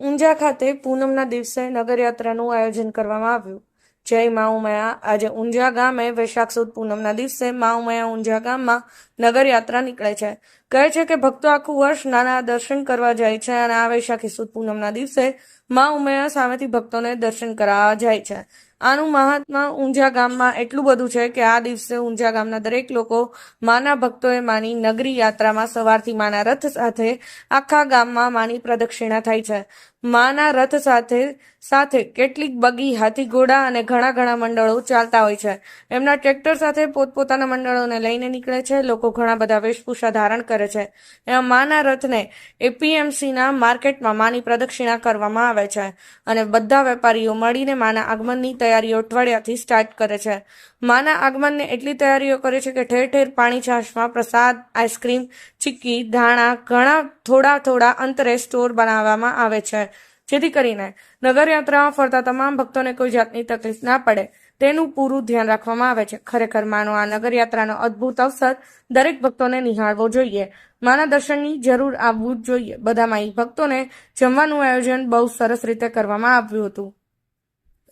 ઊંઝા ખાતે પૂનમના દિવસે નગરયાત્રાનું આયોજન કરવામાં આવ્યું. જય મા ઉમયા આજે ઊંઝા ગામે વૈશાખ સુદ પૂનમના દિવસે મા ઉમયા ઊંઝા ગામમાં નગરયાત્રા નીકળે છે. કહે છે કે ભક્તો આખું વર્ષ નાના દર્શન કરવા જાય છે અને આ વૈશાખી સુદ પૂનમના દિવસે મા ઉમયા સામેથી ભક્તોને દર્શન કરાવવા જાય છે. આનું મહાત્મા ઊંઝા ગામમાં એટલું બધું છે કે આ દિવસે ઊંઝા ગામના દરેક લોકો માના ભક્તોએ માની નગરી યાત્રામાં સવારથી માના રથ સાથે આખા ગામમાં માની પ્રદક્ષિણા થાય છે. માના રથ સાથે સાથે કેટલીક બગી, હાથી ઘોડા અને ઘણા ઘણા મંડળો ચાલતા હોય છે. એમના ટ્રેક્ટર સાથે પોતપોતાના મંડળોને લઈને નીકળે છે. લોકો ઘણા બધા વેશભૂષા ધારણ કરે છે. એમાં માના રથને એપીએમસીના માર્કેટમાં માની પ્રદક્ષિણા કરવામાં આવે છે અને બધા વેપારીઓ મળીને માના આગમનની તૈયારીઓ અઠવાડિયાથી સ્ટાર્ટ કરે છે. માના આગમનને એટલી તૈયારીઓ કરે છે કે ઠેર ઠેર પાણી છાશમાં પ્રસાદ, આઈસ્ક્રીમ, ચીક્કી, ધાણા, ઘણા થોડા થોડા અંતરે સ્ટોર બનાવવામાં આવે છે. જેથી કરીને નગરયાત્રામાં ફરતા તમામ ભક્તોને કોઈ જાતની તકલીફ ના પડે. તેનું પૂરું ધ્યાન રાખવામાં આવે છે. ખરેખર માનો આ નગરયાત્રાનો અદ્ભુત અવસર દરેક ભક્તોને નિહાળવો જોઈએ. માના દર્શનની જરૂર આવવું જ જોઈએ. બધામાં ભક્તોને જમવાનું આયોજન બહુ સરસ રીતે કરવામાં આવ્યું હતું.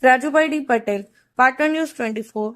Rajubhai D Patel, Patan news twenty four